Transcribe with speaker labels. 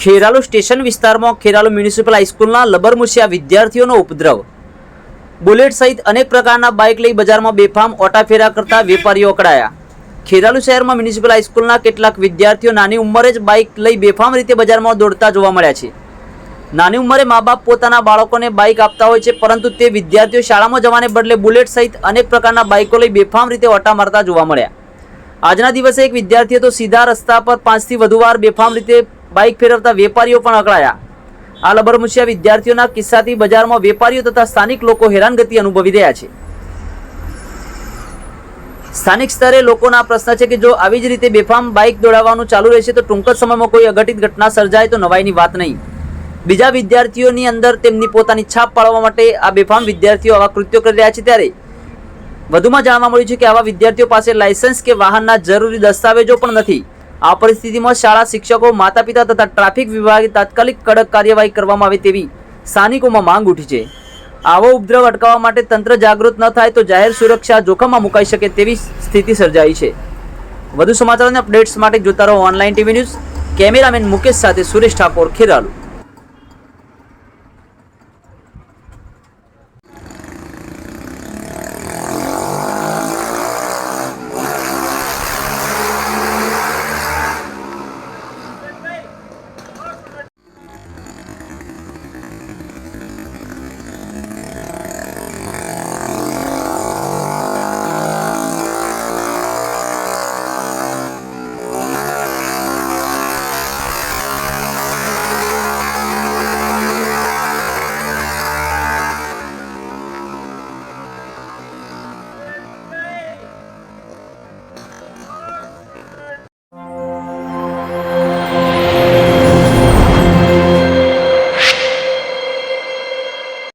Speaker 1: Kheralu station વિસ્તારમાં Kheralu municipal હાઈસ્કૂલના લબરમુસિયા વિદ્યાર્થીઓનો ઉપદ્રવ. બુલેટ સહિત અનેક પ્રકારના બાઇક લઈ બજારમાં બેફામ ઓટાફેરા કરતા વેપારીઓ અકળાયા. ખેરાલુ શહેરમાં મ્યુનિસિપલ હાઈસ્કૂલના કેટલાક વિદ્યાર્થીઓ નાની ઉંમરે જ બાઇક લઈ બેફામ રીતે બજારમાં દોડતા જોવા મળ્યા છે. નાની ઉંમરે મા બાપ પોતાના બાળકોને બાઇક આપતા હોય છે, પરંતુ તે વિદ્યાર્થીઓ શાળામાં જવાને બદલે બુલેટ સહિત અનેક પ્રકારના બાઇકો લઈ બેફામ રીતે ઓટા મારતા જોવા મળ્યા. આજના દિવસે એક વિદ્યાર્થીએ તો સીધા રસ્તા પર પાંચથી વધુ વાર બેફામ રીતે બાઇક ફેરવતા વેપારીઓ પણ અકળાયા. આ લબરમુશિયા વિદ્યાર્થીઓના કિસ્સાથી બજારમાં વેપારીઓ તથા સ્થાનિક લોકો હેરાનગતિ અનુભવી રહ્યા છે. સ્થાનિક સ્તરે લોકોના પ્રશ્ન છે કે જો આવી જ રીતે બેફામ બાઇક દોડાવવાનું ચાલુ રહેશે તો ટૂંક જ સમયમાં કોઈ અઘટિત ઘટના સર્જાય તો નવાઈની વાત નહીં. બીજા વિદ્યાર્થીઓની અંદર તેમની પોતાની છાપ પાડવા માટે આ બેફામ વિદ્યાર્થીઓ આવા કૃત્યો કરી રહ્યા છે ત્યારે વધુમાં જાણવા મળ્યું છે કે આવા વિદ્યાર્થીઓ પાસે લાયસન્સ કે વાહનના જરૂરી દસ્તાવેજો પણ નથી. આ પરિસ્થિતિમાં શાળા શિક્ષકો માતા પિતા તથા ટ્રાફિક વિભાગે તાત્કાલિક કડક કાર્યવાહી કરવામાં આવે તેવી સ્થાનિકોમાં માંગ ઉઠી છે. આવો ઉપદ્રવ અટકાવવા માટે તંત્ર જાગૃત ન થાય તો જાહેર સુરક્ષા જોખમમાં મુકાઈ શકે તેવી સ્થિતિ સર્જાઈ છે. વધુ સમાચારોને અપડેટ્સ માટે જોતા રહો online TV news. Cameraman Mukesh સાથે સુરેશ ઠાકોર, ખેરાલુ.